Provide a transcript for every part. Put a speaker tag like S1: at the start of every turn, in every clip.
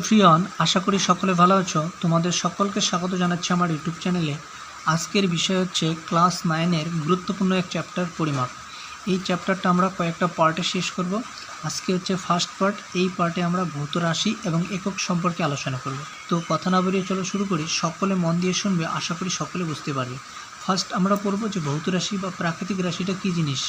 S1: ফ্রিয়ন আশা করি সকলে ভালো আছো। তোমাদের সকলকে স্বাগত জানাচ্ছি আমার ইউটিউব চ্যানেলে। আজকের বিষয় হচ্ছে ক্লাস নাইনের গুরুত্বপূর্ণ এক চ্যাপ্টার পরিমাপ। এই চ্যাপ্টারটা আমরা কয়েকটা পার্টে শেষ করব। আজকে হচ্ছে ফার্স্ট পার্ট, এই পার্টে আমরা ভৌত রাশি এবং একক সম্পর্কে আলোচনা করব। তো কথা না বেরিয়ে চলো শুরু করি। সকলে মন দিয়ে শুনবে, আশা করি সকলে বুঝতে পারবে। ফার্স্ট আমরা পড়ব যে ভৌত রাশি বা প্রাকৃতিক রাশিটা কী জিনিস?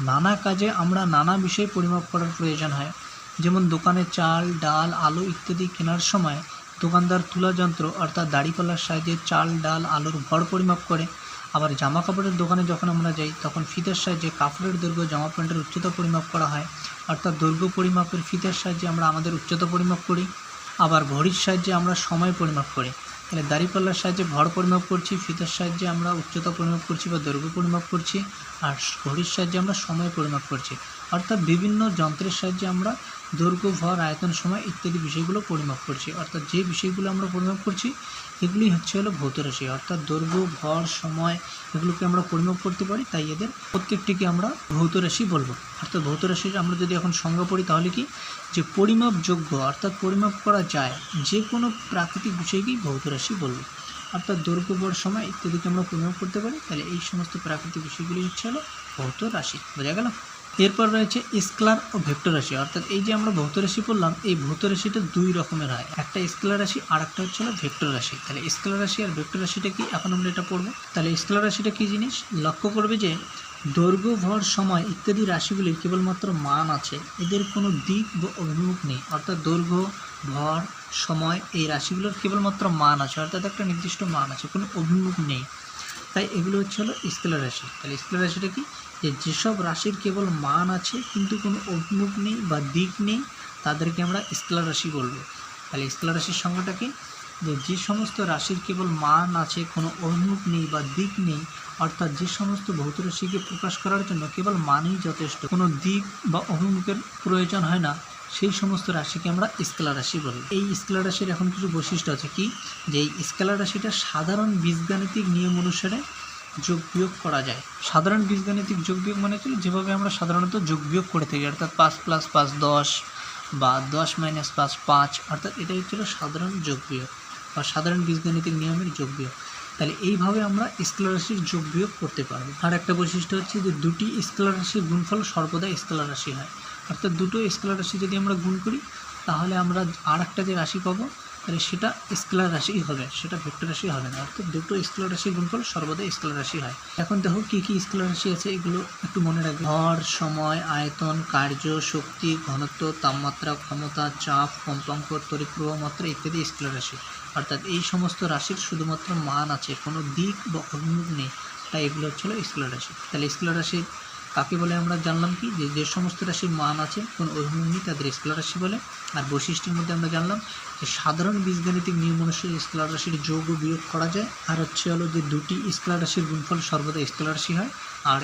S1: নানা কাজে আমরা নানা বিষয়ে পরিমাপ করার প্রয়োজন হয়। যেমন দোকানে চাল, ডাল, আলু ইত্যাদি কেনার সময় দোকানদার তুলা যন্ত্র অর্থাৎ দাড়িপাল্লার সাহায্যে চাল, ডাল, আলুর ভর পরিমাপ করে। আবার জামা কাপড়ের দোকানে যখন আমরা যাই, তখন ফিতের সাহায্যে কাপড়ের দৈর্ঘ্য জামা প্যান্টের উচ্চতা পরিমাপ করা হয়। অর্থাৎ দৈর্ঘ্য পরিমাপের ফিতের সাহায্যে আমরা আমাদের উচ্চতা পরিমাপ করি। আবার ঘড়ির সাহায্যে আমরা সময় পরিমাপ করি। তাহলে দাড়িপাল্লার সাহায্যে ভর পরিমাপ করছি, ফিতের সাহায্যে আমরা উচ্চতা পরিমাপ করছি বা দৈর্ঘ্য পরিমাপ করছি। আর ঘড়ির সাহায্যে আমরা সময় পরিমাপ করছি। অর্থাৎ বিভিন্ন যন্ত্রের সাহায্যে আমরা দৈর্ঘ্য, ভর, আয়তন, সময় ইত্যাদি বিষয়গুলো পরিমাপ করছি। অর্থাৎ যে বিষয়গুলো আমরা পরিমাপ করছি, এগুলি হচ্ছে হলো ভৌত রাশি। অর্থাৎ দৈর্ঘ্য, ভর, সময় এগুলোকে আমরা পরিমাপ করতে পারি, তাই এদের প্রত্যেকটিকে আমরা ভৌত রাশি বলব। অর্থাৎ ভৌত রাশির আমরা যদি এখন সংজ্ঞা পড়ি, তাহলে কি? যে পরিমাপযোগ্য, অর্থাৎ পরিমাপ করা যায়, যে কোনো প্রাকৃতিক বিষয়কেই ভৌত রাশি বলব। অর্থাৎ দৈর্ঘ্য, ভর, সময় ইত্যাদিকে আমরা পরিমাপ করতে পারি, তাহলে এই সমস্ত প্রাকৃতিক বিষয়গুলি হচ্ছে হলো ভৌত রাশি। বোঝা গেল? এরপর রয়েছে স্কেলার ও ভেক্টর রাশি। অর্থাৎ এই যে আমরা ভৌত রাশি পড়লাম, এই ভৌত রাশিটা দুই রকমের হয়। একটা স্কেলার রাশি আর একটা হচ্ছে ভেক্টর রাশি। তাহলে স্কেলার রাশি আর ভেক্টর রাশিটা কি? এখন আমরা এটা পড়ব। তাহলে স্কেলার রাশিটা কি জিনিস? লক্ষ্য করবে যে দৈর্ঘ্য, ভর, সময় ইত্যাদি রাশিগুলির কেবলমাত্র মান আছে। এদের কোনো দিক বা অভিমুখ নেই। অর্থাৎ দৈর্ঘ্য, ভর, সময় এই রাশিগুলোর কেবলমাত্র মান আছে। অর্থাৎ একটা নির্দিষ্ট মান আছে, কোনো অভিমুখ নেই। তাই এগুলো হচ্ছে হলো স্কেলার রাশি। তাহলে স্কেলার রাশিটা কি? যে যেসব রাশির কেবল মান আছে, কিন্তু কোনো অভিমুখ নেই বা দিক নেই, তাদেরকে আমরা স্কেলার রাশি বলব। তাহলে স্কেলার রাশির সংখ্যাটা কি? যে যে সমস্ত রাশির কেবল মান আছে, কোনো অভিমুখ নেই বা দিক নেই, অর্থাৎ যে সমস্ত ভৌত রাশিকে প্রকাশ করার জন্য কেবল মানই যথেষ্ট। কোনো দিক বা অভিমুখের প্রয়োজন হয় না, সেই সমস্ত রাশিকে আমরা স্কেলার রাশি বলি। এই স্কেলার রাশির এখন কিছু বৈশিষ্ট্য আছে কি? যে এই স্কেলার রাশিটা সাধারণ বীজগাণিতিক নিয়ম অনুসারে যোগ বিয়োগ করা যায়। সাধারণ বীজগাণিতিক যোগ বিয়োগ মানে হচ্ছে যেভাবে আমরা সাধারণত যোগ বিয়োগ করে থাকি, অর্থাৎ পাঁচ প্লাস পাঁচ দশ বা দশ মাইনাস পাঁচ পাঁচ, অর্থাৎ এটাই হচ্ছিল সাধারণ যোগ বিয়োগ বা সাধারণ বীজগাণিতিক নিয়মের যোগ বিয়োগ। তাহলে এইভাবে আমরা স্কেলার যোগ বিয়োগ করতে পারব। আর একটা বৈশিষ্ট্য হচ্ছে যে দুটি স্কেলার গুণফল সর্বদা স্কেলার রাশি হয়। অর্থাৎ দুটো স্কেলার রাশি যদি আমরা গুণ করি, তাহলে আমরা আর একটা যে রাশি পাবো তাহলে সেটা স্কেলার রাশিই হবে, সেটা ভেক্টর রাশি হবে না। অর্থাৎ দুটো স্কেলার রাশির গুণফল সর্বদা স্কেলার রাশি হয়। এখন দেখো কী কী স্কেলার রাশি আছে, এগুলো একটু মনে রাখবে। ভর সময়, আয়তন, কার্য, শক্তি, ঘনত্ব, তাপমাত্রা, ক্ষমতা, চাপ, কম্পাঙ্ক তড়িৎ প্রবাহ মাত্রা ইত্যাদি স্কেলার রাশি। অর্থাৎ এই সমস্ত রাশির শুধুমাত্র মান আছে, কোনো দিক বা অভিমুখ নেই। তাই এগুলো হচ্ছিল স্কেলার রাশি। তাহলে স্কেলার রাশির কাকে বলে আমরা জানলাম কি? যে যে সমস্ত রাশির মান আছে, কোনো অভিমুখ তাদের স্কেলার রাশি বলে। আর বৈশিষ্ট্যের মধ্যে আমরা জানলাম যে, সাধারণ বীজগাণিতিক নিয়ম অনুসারে স্কেলার রাশির যোগ ও বিয়োগ করা যায়। আর হচ্ছে হলো যে, দুটি স্কেলার রাশির গুণফল সর্বদা স্কেলার রাশি হয়। আর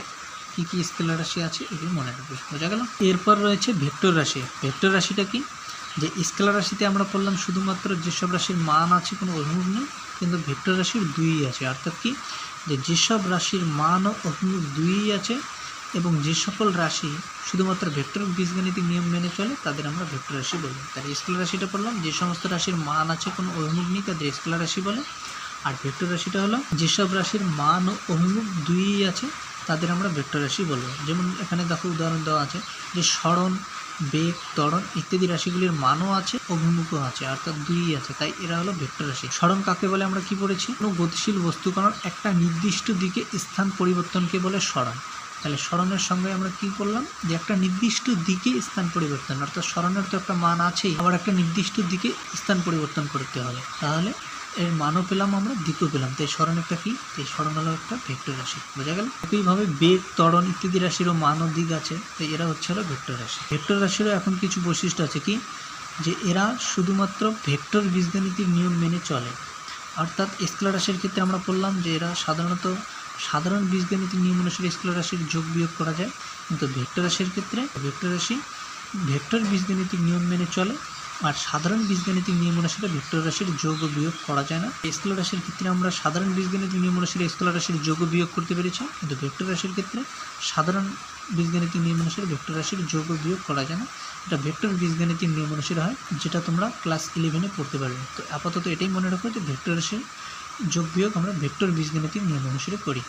S1: কী কী স্কেলার রাশি আছে, এগুলো মনে রাখবে। বোঝা গেল? এরপর রয়েছে ভেক্টর রাশি। ভেক্টর রাশিটা কি? যে স্কেলার রাশিতে আমরা পড়লাম শুধুমাত্র যেসব রাশির মান আছে, কোনো অভিমুখ নেই কিন্তু ভেক্টর রাশির দুই আছে। অর্থাৎ কি? যে, যেসব রাশির মান ও অভিমুখ দুইই আছে এবং যে সকল রাশি শুধুমাত্র ভেক্টর বীজগাণিতিক নিয়ম মেনে চলে, তাদের আমরা ভেক্টর রাশি বলি। তাহলে স্কেলার রাশিটা পড়লাম, যে সমস্ত রাশির মান আছে কোনো অভিমুখ নেই, তাদের স্কেলার রাশি বলে। আর ভেক্টর রাশিটা হলো যেসব রাশির মান ও অভিমুখ দুইই আছে, তাদের আমরা ভেক্টর রাশি বলব। যেমন এখানে দেখো উদাহরণ দেওয়া আছে, যে স্মরণ, বেগ, ত্বরণ ইত্যাদি রাশিগুলির মানও আছে, অভিমুখও আছে, অর্থাৎ দুই আছে। তাই এরা হলো ভেক্টর রাশি। স্মরণ কাকে বলে আমরা কি পড়েছি? কোনো গতিশীল বস্তু কারণ একটা নির্দিষ্ট দিকে স্থান পরিবর্তনকে বলে স্মরণ। তাহলে স্মরণের সঙ্গে আমরা কি করলাম? যে একটা নির্দিষ্ট দিকে স্থান পরিবর্তন, অর্থাৎ স্মরণের তো একটা মান আছেই, আবার একটা নির্দিষ্ট দিকে স্থান পরিবর্তন করতে হবে। তাহলে এর মানও পেলাম আমরা, দিকও পেলাম। তাই স্মরণ একটা কি? এই স্মরণ হলো একটা ভেক্টর রাশি। বোঝা গেল? একইভাবে বেগ, ত্বরণ ইত্যাদি রাশিরও মান ও দিক আছে। তাই এরা হচ্ছে হলো ভেক্টর রাশি। ভেক্টর রাশিরও এখন কিছু বৈশিষ্ট্য আছে কি? যে এরা শুধুমাত্র ভেক্টর বীজগাণিতিক নিয়ম মেনে চলে। অর্থাৎ স্কেলার রাশির ক্ষেত্রে আমরা বললাম যে এরা সাধারণত সাধারণ বীজগাণিতিক নিয়ম অনুসারে স্কেলার রাশির যোগ বিয়োগ করা যায়। কিন্তু ভেক্টর রাশির ক্ষেত্রে ভেক্টর রাশি ভেক্টর বীজগাণিতিক নিয়ম মেনে চলে আর সাধারণ বীজগণিতিক নিয়ম অনুসারে ভেক্টর রাশির যোগ ও বিয়োগ করা যায় না। স্কেলার রাশির ক্ষেত্রে আমরা সাধারণ বীজগণিতিক নিয়ম অনুসারে স্কেলার রাশির যোগ বিয়োগ করতে পেরেছি। কিন্তু ভেক্টর রাশির ক্ষেত্রে সাধারণ বীজগণিতিক নিয়ম অনুসারে ভেক্টর রাশির যোগ ও বিয়োগ করা যায় না। এটা ভেক্টর বীজগণিতিক নিয়ম অনুসারে হয়, যেটা তোমরা ক্লাস ইলেভেনে পড়তে পারবে। তো আপাতত এটাই মনে রাখো যে ভেক্টর রাশির যোগ বিয়োগ আমরা ভেক্টর বীজগণিতিক নিয়ম অনুসারে করি।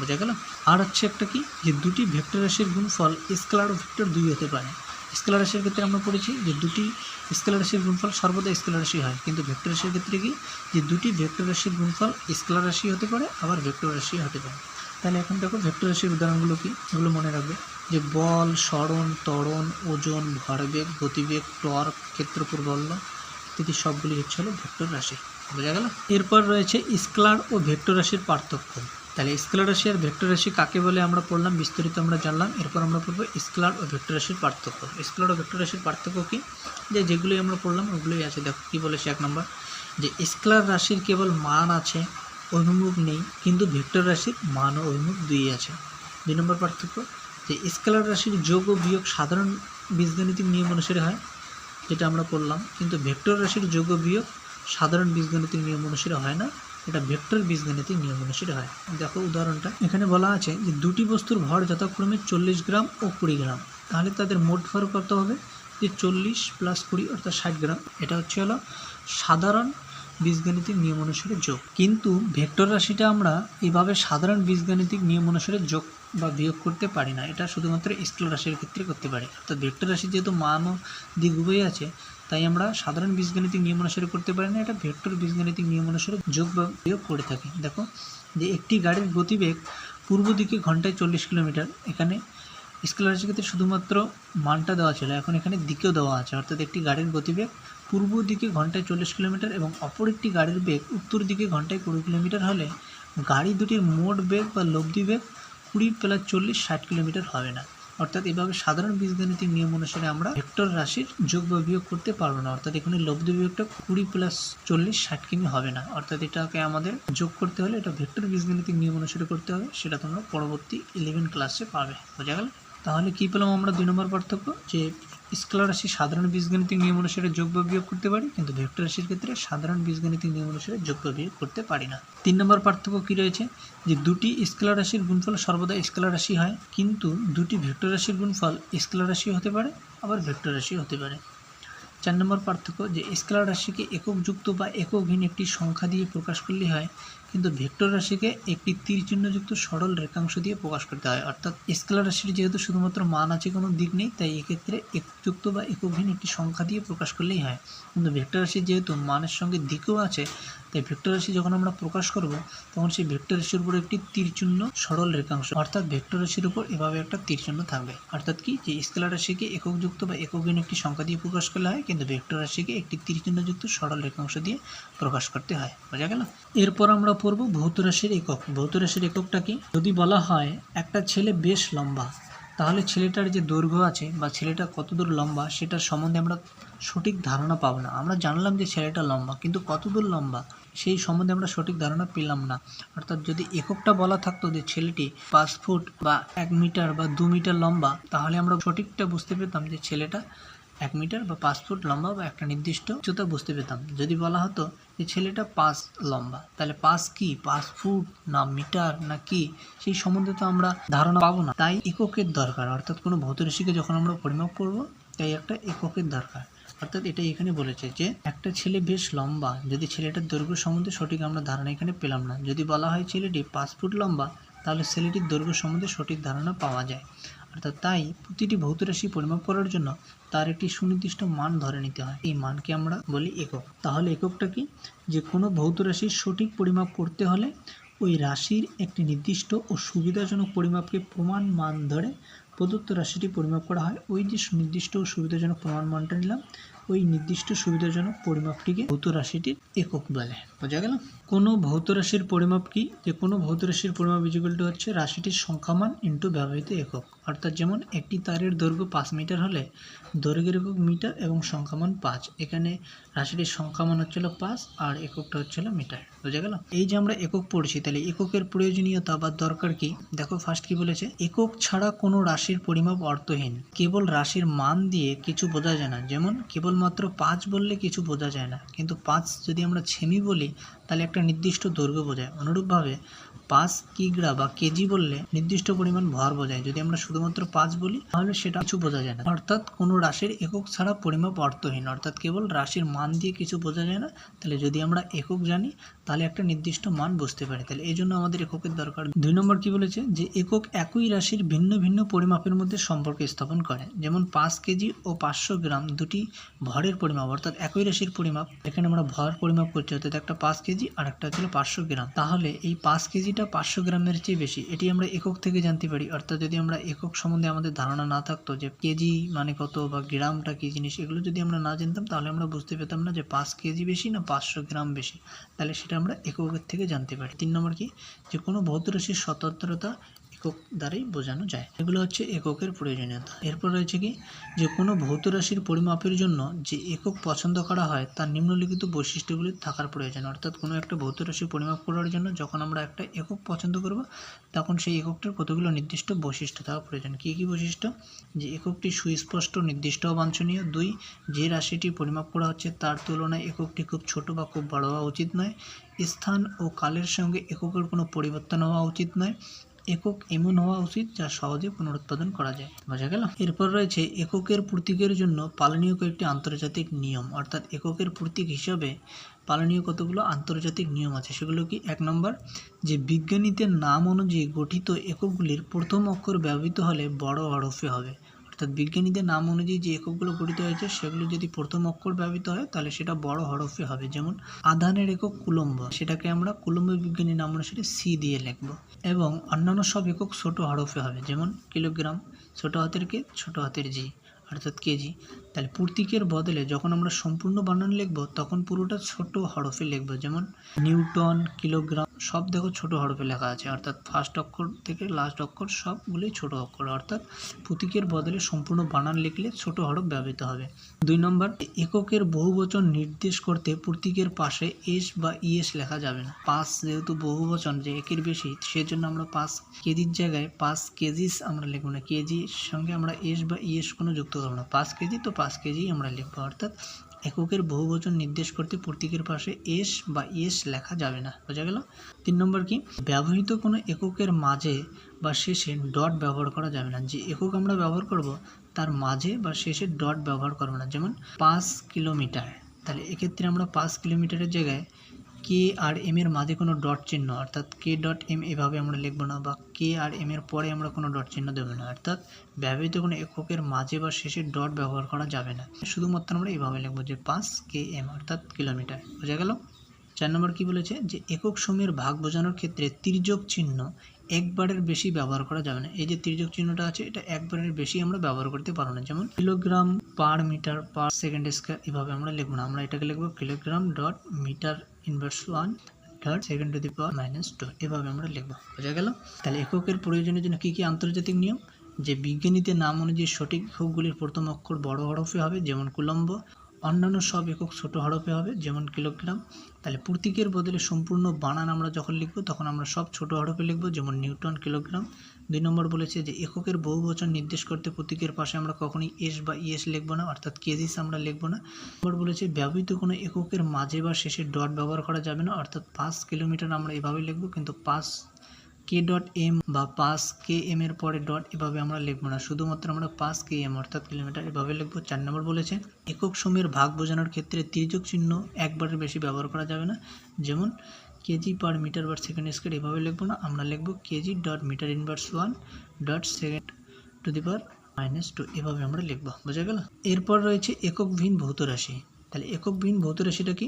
S1: বোঝা গেল? আর হচ্ছে একটা কি? যে দুটি ভেক্টর রাশির গুণফল স্কেলার ও ভেক্টর দুই হতে পারে। স্কেলার রাশির ক্ষেত্রে আমরা পড়েছি যে দুটি স্কেলার রাশির গুণফল সর্বদা স্কেলার রাশি হয়। কিন্তু ভেক্টর রাশির ক্ষেত্রে কি? যে দুটি ভেক্টর রাশির গুণফল স্কেলার রাশি হতে পারে, আবার ভেক্টর রাশি হতে পারে। তাহলে এখন দেখো ভেক্টর রাশির উদাহরণগুলো কি? এগুলো মনে রাখবে। যে বল সরণ ত্বরণ, ওজন, ভরবেগ, গতিবেগ, টর্ক ক্ষেত্রপুর বল্ল ইত্যাদি সবগুলি হচ্ছে হলো ভেক্টর রাশি। বোঝা গেল? এরপর রয়েছে স্কেলার ও ভেক্টর রাশির পার্থক্য। তাহলে স্কেলার রাশি আর ভেক্টর রাশি কাকে বলে আমরা পড়লাম? বিস্তারিত আমরা জানলাম। এরপর আমরা পড়ব স্কেলার ও ভেক্টর রাশির পার্থক্য। স্কেলার ও ভেক্টর রাশির পার্থক্য কি? যে যেগুলি আমরা পড়লাম, ওগুলোই আছে। দেখো, কী বলেছে এক নম্বর? যে স্কেলার রাশির কেবল মান আছে, অভিমুখ নেই, কিন্তু ভেক্টর রাশির মান ও অভিমুখ দুই আছে। দুই নম্বর পার্থক্য? যে স্কেলার রাশির যোগ ও বিয়োগ সাধারণ বীজগণিতিক নিয়ম অনুসারে হয়, যেটা আমরা পড়লাম। কিন্তু ভেক্টর রাশির যোগ ও বিয়োগ সাধারণ বীজগণিতের নিয়ম অনুসারে হয় না, এটা ভেক্টর বীজগণিতের নিয়ম অনুসারে হয়। দেখো উদাহরণটা। এখানে বলা আছে যে দুটি বস্তুর ভর যথাক্রমে চল্লিশ গ্রাম ও কুড়ি গ্রাম। তাহলে তাদের মোট ভর কত হবে? যে চল্লিশ প্লাস কুড়ি অর্থাৎ ষাট গ্রাম। এটা হচ্ছে হলো সাধারণ বীজগণিতিক নিয়ম অনুসারে যোগ। কিন্তু ভেক্টর রাশিটা আমরা এভাবে সাধারণ বীজগণিতিক নিয়ম অনুসারে যোগ বা বিয়োগ করতে পারি না। এটা শুধুমাত্র স্কেলার রাশির ক্ষেত্রে করতে পারি। অর্থাৎ ভেক্টর রাশি যেহেতু মান ও দিক উভয়ই আছে, তাই আমরা সাধারণ বীজগণিতিক নিয়ম অনুসারে করতে পারি না। এটা ভেক্টর বীজগণিতিক নিয়ম অনুসারে যোগ বা বিয়োগ করে থাকি। দেখো যে একটি গাড়ির গতিবেগ পূর্ব দিকে ঘন্টায় চল্লিশ কিলোমিটার, এখানে স্কেলার রাশির ক্ষেত্রে শুধুমাত্র মানটা দেওয়া ছিল। এখন এখানে দিকেও দেওয়া আছে। অর্থাৎ একটি গাড়ির গতিবেগ পূর্ব দিকে ঘন্টায় চল্লিশ কিলোমিটার এবং অপর একটি গাড়ির বেগ উত্তর দিকে ঘন্টায় কুড়ি কিলোমিটার হলে গাড়ি দুটির মোট বেগ বা লব্ধি বেগ কুড়ি প্লাস চল্লিশ ষাট কিলোমিটার হবে না। অর্থাৎ এভাবে সাধারণ বীজগণিতিক নিয়ম অনুসারে আমরা ভেক্টর রাশির যোগ বা বিয়োগ করতে পারব না। অর্থাৎ এখানে লব্ধি বিয়োগটা কুড়ি প্লাস চল্লিশ ষাট কিমি হবে না। অর্থাৎ এটাকে আমাদের যোগ করতে হলে এটা ভেক্টর বীজগণিতিক নিয়ম অনুসারে করতে হবে। সেটা তোমরা পরবর্তী ইলেভেন ক্লাসে পাবে। বোঝা গেল? তাহলে কী পেলাম আমরা দুই নম্বর পার্থক্য? যে স্কেলার রাশি সাধারণ বীজগণিতিক নিয়ম অনুসারে যোগ বা বিয়োগ করতে পারি, কিন্তু ভেক্টর রাশির ক্ষেত্রে সাধারণ বীজগণিতিক নিয়ম অনুসারে যোগ বা বিয়োগ করতে পারি না। তিন নম্বর পার্থক্য কী রয়েছে? যে দুটি স্কেলার রাশির গুণফল সর্বদা স্কেলার রাশি হয়, কিন্তু দুটি ভেক্টর রাশির গুণফল স্কেলার রাশি হতে পারে, আবার ভেক্টর রাশি হতে পারে। চার নম্বর পার্থক্য, যে স্কেলার রাশিকে এককযুক্ত বা এককহীন একটি সংখ্যা দিয়ে প্রকাশ করলে হয় কিন্তু ভেক্টর রাশিকে একটি তীর চিহ্নযুক্ত সরল রেখাংশ দিয়ে প্রকাশ করতে হয়। অর্থাৎ স্কেলার রাশির যেহেতু শুধুমাত্র মান আছে কোনো দিক নেই, তাই এক্ষেত্রে একযুক্ত বা এককহীন একটি সংখ্যা দিয়ে প্রকাশ করলেই হয়। কিন্তু ভেক্টর রাশি যেহেতু মানের সঙ্গে দিকও আছে, তাই ভেক্টর রাশি যখন আমরা প্রকাশ করব, তখন সেই ভেক্টর রাশির উপর একটি তীরচিহ্ন সরল রেখাংশ, অর্থাৎ ভেক্টর রাশির উপর এভাবে একটা তীরচিহ্ন থাকবে। অর্থাৎ কি? যে স্কেলার রাশিকে এককযুক্ত বা এককহীন একটি সংখ্যা দিয়ে প্রকাশ করলে হয়, কিন্তু ভেক্টর রাশিকে একটি তীরচিহ্নযুক্ত সরল রেখাংশ দিয়ে প্রকাশ করতে হয়। বোঝা গেল? এরপর আমরা পড়ব ভৌত রাশির একক। ভৌত রাশির এককটা কি? যদি বলা হয়, একটা ছেলে বেশ লম্বা। তাহলে ছেলেটার যে দৈর্ঘ্য আছে বা ছেলেটা কতদূর লম্বা, সেটার সম্বন্ধে আমরা সঠিক ধারণা পাবো না। আমরা জানলাম যে ছেলেটা লম্বা, কিন্তু কতদূর লম্বা, সেই সম্বন্ধে আমরা সঠিক ধারণা পেলাম না। অর্থাৎ যদি এককটা বলা থাকতো যে ছেলেটি পাঁচ ফুট বা এক মিটার বা দু মিটার লম্বা, তাহলে আমরা সঠিকটা বুঝতে পেতাম যে ছেলেটা এক মিটার বা পাঁচ ফুট লম্বা বা একটা নির্দিষ্ট উচ্চতা বুঝতে পেতাম। যদি বলা হতো যে ছেলেটা পাঁচ লম্বা, তাহলে পাঁচ কি? পাঁচ ফুট না মিটার না কি? সেই সম্বন্ধে তো আমরা ধারণা পাবো না। তাই এককের দরকার। অর্থাৎ কোনো ভৌত রাশিকে যখন আমরা পরিমাপ করব, তাই একটা এককের দরকার। অর্থাৎ এটা এখানে বলেছে যে, একটা ছেলে বেশ লম্বা। যদি ছেলেটার দৈর্ঘ্য সম্বন্ধে সঠিক আমরা ধারণা এখানে পেলাম না। যদি বলা হয় ছেলেটি পাঁচ ফুট লম্বা, তাহলে ছেলেটির দৈর্ঘ্য সম্বন্ধে সঠিক ধারণা পাওয়া যায়। অর্থাৎ তাই প্রতিটি ভৌত রাশি পরিমাপ করার জন্য তার একটি সুনির্দিষ্ট মান ধরে নিতে হয়। এই মানকে আমরা বলি একক। তাহলে এককটা কি? যে কোনো ভৌত রাশির সঠিক পরিমাপ করতে হলে ওই রাশির একটি নির্দিষ্ট ও সুবিধাজনক পরিমাপকে প্রমাণ মান ধরে প্রদত্ত রাশিটি পরিমাপ করা হয়। ওই যে সুনির্দিষ্ট ও সুবিধাজনক প্রমাণ মানটা নিলাম ওই নির্দিষ্ট সুবিধাজনক পরিমাপটিকে ভৌত রাশিটির একক বলে। বোঝা গেল? কোনো ভৌত রাশির পরিমাপ কি? যে কোনো ভৌত রাশির পরিমাপ ইজিক্যাল টু হচ্ছে রাশিটির সংখ্যামান ইন্টু ব্যবহৃত একক। অর্থাৎ যেমন একটি তারের দৈর্ঘ্য পাঁচ মিটার হলে দৈর্ঘ্যের একক মিটার এবং সংখ্যামান পাঁচ। এখানে রাশিটির সংখ্যামান হচ্ছিল পাঁচ আর এককটা হচ্ছিল মিটার। বোঝা গেল? এই যে আমরা একক পড়ছি, তাহলে এককের প্রয়োজনীয়তা বা দরকার কি? দেখো ফার্স্ট কি বলেছে? একক ছাড়া কোনো রাশির পরিমাপ অর্থহীন। কেবল রাশির মান দিয়ে কিছু বোঝা যায় না। যেমন কেবলমাত্র পাঁচ বললে কিছু বোঝা যায় না। কিন্তু পাঁচ যদি আমরা ছেমি বলি, তাহলে একটা নির্দিষ্ট দৈর্ঘ্য বোঝায়। অনুরূপভাবে পাঁচ কিগ্রা বা কেজি বললে নির্দিষ্ট পরিমাণ ভর বোঝায়। যদি আমরা শুধুমাত্র পাঁচ বলি, তাহলে সেটা কিছু বোঝা যায় না। অর্থাৎ কোনো রাশির একক ছাড়া পরিমাপ অর্থহীন। অর্থাৎ কেবল রাশির মান দিয়ে কিছু বোঝা যায় না। তাহলে যদি আমরা একক জানি তাহলে একটা নির্দিষ্ট মান বুঝতে পারি। তাহলে এই জন্য আমাদের এককের দরকার। দুই নম্বর কি বলেছে? যে একক একই রাশির ভিন্ন ভিন্ন পরিমাপের মধ্যে সম্পর্ক স্থাপন করে। যেমন পাঁচ কেজি ও পাঁচশো গ্রাম দুটি ভরের পরিমাপ, অর্থাৎ একই রাশির পরিমাপ। এখানে আমরা ভর পরিমাপ করছি, অর্থাৎ একটা পাঁচ কেজি আর একটা হচ্ছিল পাঁচশো গ্রাম। তাহলে এই পাঁচ কেজিটা পাঁচশো গ্রামের চেয়ে বেশি, এটি আমরা একক থেকে জানতে পারি। অর্থাৎ যদি আমরা একক সম্বন্ধে আমাদের ধারণা না থাকতো যে কেজি মানে কত বা গ্রামটা কী জিনিস, এগুলো যদি আমরা না জানতাম, তাহলে আমরা বুঝতে পেতাম না যে পাঁচ কেজি বেশি না পাঁচশো গ্রাম বেশি। তাহলে সেটা আমরা এককের থেকে জানতে পারি। তিন নম্বর কি? যে কোনো ভৌত রাশির স্বতন্ত্রতা একক দ্বারাই বোঝানো যায়। এগুলো হচ্ছে এককের প্রয়োজনীয়তা। এরপর রয়েছে কি? যে কোনো ভৌত রাশির পরিমাপের জন্য যে একক পছন্দ করা হয়, তার নিম্নলিখিত বৈশিষ্ট্যগুলি থাকার প্রয়োজন। অর্থাৎ কোনো একটা ভৌত রাশি পরিমাপ করার জন্য যখন আমরা একটা একক পছন্দ করব, তখন সেই এককটার কতগুলো নির্দিষ্ট বৈশিষ্ট্য থাকা প্রয়োজন। কী কী বৈশিষ্ট্য? যে এককটি সুস্পষ্ট, নির্দিষ্ট ও বাঞ্ছনীয়। দুই, যে রাশিটি পরিমাপ করা হচ্ছে, তার তুলনায় এককটি খুব ছোট বা খুব বড় হওয়া উচিত নয়। স্থান ও কালের সঙ্গে এককের কোনো পরিবর্তন হওয়া উচিত নয়। একক এমন হওয়া উচিত যা সহজে পুনরুৎপাদন করা যায়। বোঝা গেল? এরপর রয়েছে এককের প্রতীকের জন্য পালনীয় কয়েকটি আন্তর্জাতিক নিয়ম। অর্থাৎ এককের প্রতীক হিসাবে পালনীয় কতগুলো আন্তর্জাতিক নিয়ম আছে সেগুলো কি? এক নম্বর, যে বিজ্ঞানীদের নাম অনুযায়ী গঠিত এককগুলির প্রথম অক্ষর ব্যবহৃত হলে বড় হরফে হবে। অর্থাৎ বিজ্ঞানীদের নাম অনুযায়ী যে এককগুলো গঠিত হয়েছে, সেগুলো যদি প্রথম অক্ষর ব্যবহৃত হয়, তাহলে সেটা বড় হরফে হবে। যেমন, আধানের একক কুলম্ব। সেটাকে আমরা কুলম্ব বিজ্ঞানী নাম অনুসারে সি দিয়ে লিখব। এবং অন্যান্য সব একক ছোট হরফে হবে। যেমন, কিলোগ্রাম, ছোট হাতের কে, ছোট হাতের জি। অর্থাৎ কেজি। তাহলে প্রতীকের বদলে যখন আমরা সম্পূর্ণ বানান লিখব, তখন পুরোটা ছোট হরফে লিখব। যেমন নিউটন, কিলোগ্রাম, সব দেখো ছোট হরফে লেখা আছে। অর্থাৎ ফার্স্ট অক্ষর থেকে লাস্ট অক্ষর সবগুলোই ছোট অক্ষর। অর্থাৎ প্রতীকের বদলে সম্পূর্ণ বানান লিখলে ছোট হরফ ব্যবহৃত হবে। দুই নম্বর, এককের বহুবচন নির্দেশ করতে প্রতীকের পাশে এস বা ইএস লেখা যাবে না। পাঁচ যেহেতু বহুবচন যে একের বেশি, সেজন্য আমরা পাঁচ কেজির জায়গায় পাঁচ কেজিস আমরা লিখব না। কেজির সঙ্গে আমরা এস বা ইএস কোনো যুক্ত না পাঁচ কেজি, তো পাঁচ কেজি আমরা লিখব। অর্থাৎ এককের বহুবচন নির্দেশ করতে প্রতীকের পাশে এস বা ইএস লেখা যাবে না। বোঝা গেল? তিন নম্বর কি? ব্যবহৃত কোনো এককের মাঝে বা শেষে ডট ব্যবহার করা যাবে না। যে একক আমরা ব্যবহার করব, তার মাঝে বা শেষে ডট ব্যবহার করব না। যেমন পাঁচ কিলোমিটার। তাহলে এক্ষেত্রে আমরা পাঁচ কিলোমিটারের জায়গায় কে আর এম এর মাঝে কোনো ডট চিহ্ন, অর্থাৎ কে ডট এম এভাবে আমরা লিখব না বা কে আর এম এর পরে আমরা কোনো ডট চিহ্ন দেবো না, অর্থাৎ ব্যবহৃত কোনো এককের মাঝে বা শেষে ডট ব্যবহার করা যাবে না। শুধুমাত্র আমরা এইভাবে লিখব যে পাঁচ কে এম অর্থাৎ কিলোমিটার বোঝা গেল? চার নম্বর কি বলেছে? যে একক সময়ের ভাগ বোঝানোর ক্ষেত্রে তির্যক চিহ্ন একবারের বেশি ব্যবহার করা যাবে না। এই যে তির্যক চিহ্নটা আছে, এটা একবারের বেশি আমরা ব্যবহার করতে পারব না। যেমন kilogram per metre per second square এভাবে আমরা লিখব না। আমরা এটাকে লিখব kilogram dot metre inverse one third second to the power minus two এভাবে আমরা লিখব। বোঝা গেল? তাহলে এককের প্রয়োজনের জন্য কী কী আন্তর্জাতিক নিয়ম? যে বিজ্ঞানীদের নাম অনুযায়ী সঠিক এককগুলির প্রথম অক্ষর বড় হরফে হবে, যেমন কুলম্ব। অন্যান্য সব একক ছোট হরফে হবে, যেমন কিলোগ্রাম। তাহলে প্রতীকের বদলে সম্পূর্ণ বানান আমরা যখন লিখব, তখন আমরা সব ছোট হরফে লিখব, যেমন নিউটন কিলোগ্রাম। দুই নম্বর বলেছে যে এককের বহু বচন নির্দেশ করতে প্রতীকের পাশে আমরা কখনোই এস বা ইএস লিখব না, অর্থাৎ কেজিস আমরা লিখব না। নম্বর বলেছে, ব্যবহৃত কোনো এককের মাঝে বা শেষে ডট ব্যবহার করা যাবে না, অর্থাৎ পাঁচ কিলোমিটার আমরা এভাবে লিখব, কিন্তু পাঁচ কে ডট এম বা পাঁচ কে এম এর পরে ডট এভাবে আমরা লিখব না। শুধুমাত্র আমরা পাঁচ কে এম, অর্থাৎ কিলোমিটার এভাবে লিখব। চার নম্বর বলেছে, একক সময়ের ভাগ বোঝানোর ক্ষেত্রে তির্যক চিহ্ন একবারের বেশি ব্যবহার করা যাবে না। যেমন KG per metre per second square এভাবে লিখব না, আমরা লিখব KG dot metre inverse one dot second to the power minus two এভাবে আমরা লিখব, বোঝা গেল? এরপর রয়েছে একক ভিন ভৌত রাশি। তাহলে একক ভিন ভৌত রাশিটা কি?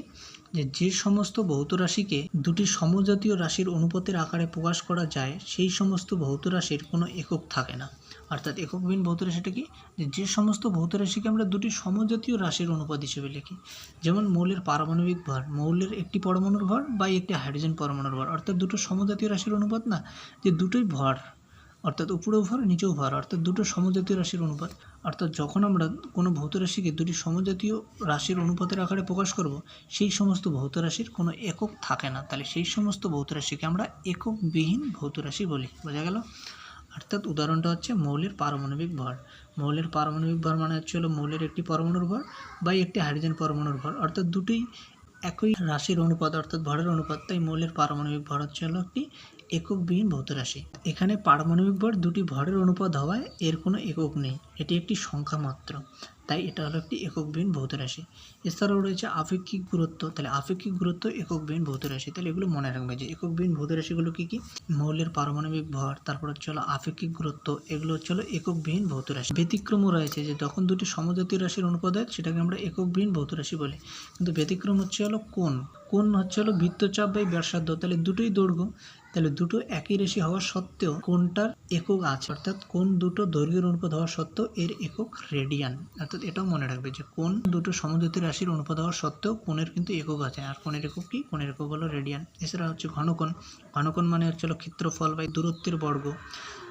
S1: যে যে সমস্ত ভৌত রাশিকে দুটি সমজাতীয় রাশির অনুপাতের আকারে প্রকাশ করা যায়, সেই সমস্ত ভৌত রাশির কোনো একক থাকে না। অর্থাৎ একক ভিন ভৌত রাশিটা কি? যে যে সমস্ত ভৌত রাশিকে আমরা দুটি সমজাতীয় রাশির অনুপাত হিসেবে লিখি। যেমন মৌলের পারমাণবিক ভর, মৌলের একটি পরমাণুর ভর বা একটি হাইড্রোজেন পরমাণুর ভর। অর্থাৎ দুটো সমজাতীয় রাশির অনুপাত না? যে, দুটোই ভর। অর্থাৎ উপরেও ভর, নিচেও ভর। অর্থাৎ দুটো সমজাতীয় রাশির অনুপাত। অর্থাৎ যখন আমরা কোনো ভৌত রাশিকে দুটি সমজাতীয় রাশির অনুপাতের আকারে প্রকাশ করব, সেই সমস্ত ভৌত রাশির কোনো একক থাকে না। তাহলে সেই সমস্ত ভৌত রাশিকে আমরা এককবিহীন ভৌত রাশি বলি। বোঝা গেল? অর্থাৎ উদাহরণটা হচ্ছে মৌলের পারমাণবিক ভর। মৌলের পারমাণবিক ভর মানে হচ্ছে হলো মৌলের একটি পরমাণুর ভর বা একটি হাইড্রোজেন পরমাণুর ভর। অর্থাৎ দুটোই একই রাশির অনুপাত, অর্থাৎ ভরের অনুপাত। তাই মৌলের পারমাণবিক ভর হচ্ছে হলো একটি এককবিহীন ভৌত রাশি। এখানে পারমাণবিক ভর দুটি ভরের অনুপাত হওয়ায় এর কোনো একক নেই। এটি একটি সংখ্যা মাত্র। তাই এটা হলো একটি এককবিহীন ভৌত রাশি। এছাড়াও রয়েছে আপেক্ষিক গুরুত্ব, তাহলে আপেক্ষিক গুরুত্ব এককবিহীন ভৌত রাশি। তাহলে এগুলো মনে রাখবে যে এককবিহীন ভৌত রাশিগুলো কী কী? মৌলের পারমাণবিক ভর, তারপর হচ্ছে হলো আপেক্ষিক গুরুত্ব, এগুলো হচ্ছে হলো এককবিহীন ভৌত রাশি। ব্যতিক্রমও রয়েছে যে যখন দুটি সমজাতীয় রাশির অনুপাত হয়, সেটাকে আমরা এককবিহীন ভৌত রাশি বলি। কিন্তু ব্যতিক্রম হচ্ছে হলো কোন কোন হচ্ছে হলো বৃত্তচাপ বা ব্যাসার্ধ, তাহলে দুটোই দৈর্ঘ্য। তাহলে দুটো একই রাশি হওয়া সত্ত্বেও কোনটার একক আছে? অর্থাৎ কোন দুটো দৈর্ঘ্যের অনুপাত হওয়া সত্ত্বেও এর একক রেডিয়ান। অর্থাৎ এটাও মনে রাখবে যে কোন দুটো সমজাতীয় রাশির অনুপাত হওয়া সত্ত্বেও কোণের কিন্তু একক আছে। আর কোণের একক কি? কোণের একক হলো রেডিয়ান। এছাড়া হচ্ছে ঘনকোণ। ঘনকোণ মানে হচ্ছে ক্ষেত্রফল বা দূরত্বের বর্গ।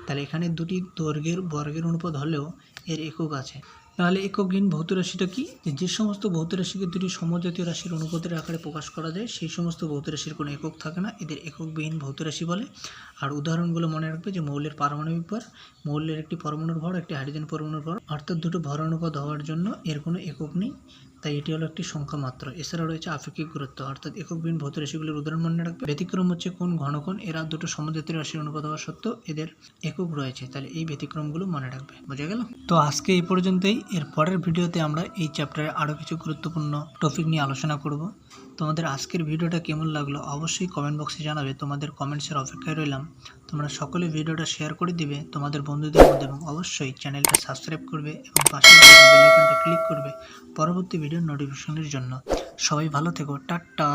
S1: তাহলে এখানে দুটি দৈর্ঘ্যের বর্গের অনুপাত হলেও এর একক আছে। তাহলে এককহীন ভৌত রাশিটা কি? যে সমস্ত ভৌত রাশিকে দুটি সমজাতীয় রাশির অনুপাতের আকারে প্রকাশ করা যায়, সেই সমস্ত ভৌত রাশির কোনো একক থাকে না। এদের এককবিহীন ভৌত রাশি বলে। আর উদাহরণগুলো মনে রাখবে যে, মৌলের পারমাণবিক ভর, মৌলের একটি পরমাণুর ভর, একটি হাইড্রোজেন পরমাণুর ভর। অর্থাৎ দুটো ভর অনুপাত হওয়ার জন্য এর কোনো একক নেই। তাই এটি হলো একটি সংখ্যা মাত্র। এছাড়া রয়েছে আপেক্ষিক গুরুত্ব, অর্থাৎ একক বিন ভৌত রাশিগুলির উদাহরণ মনে রাখবে। ব্যতিক্রম হচ্ছে কোন ঘনকোণ। এরা দুটো সমজাতীয় রাশির অনুপাত হওয়া সত্ত্বেও এদের একক রয়েছে। তাহলে এই ব্যতিক্রমগুলো মনে রাখবে। বোঝা গেল? তো আজকে এই পর্যন্তই। এর পরের ভিডিওতে আমরা এই চ্যাপ্টারে আরও কিছু গুরুত্বপূর্ণ টপিক নিয়ে আলোচনা করব। তোমাদের আজকের ভিডিওটা কেমন লাগল অবশ্যই কমেন্ট বক্সে জানাবে। তোমাদের কমেন্টসের অপেক্ষায় রইলাম। তোমরা সকলে ভিডিওটা শেয়ার করে দিবে তোমাদের বন্ধুদের মধ্যে এবং অবশ্যই চ্যানেলটা সাবস্ক্রাইব করবে এবং পাশে বেলাইকনটা ক্লিক করবে পরবর্তী ভিডিওর নোটিফিকেশনের জন্য। সবাই ভালো থেকো, টাটা।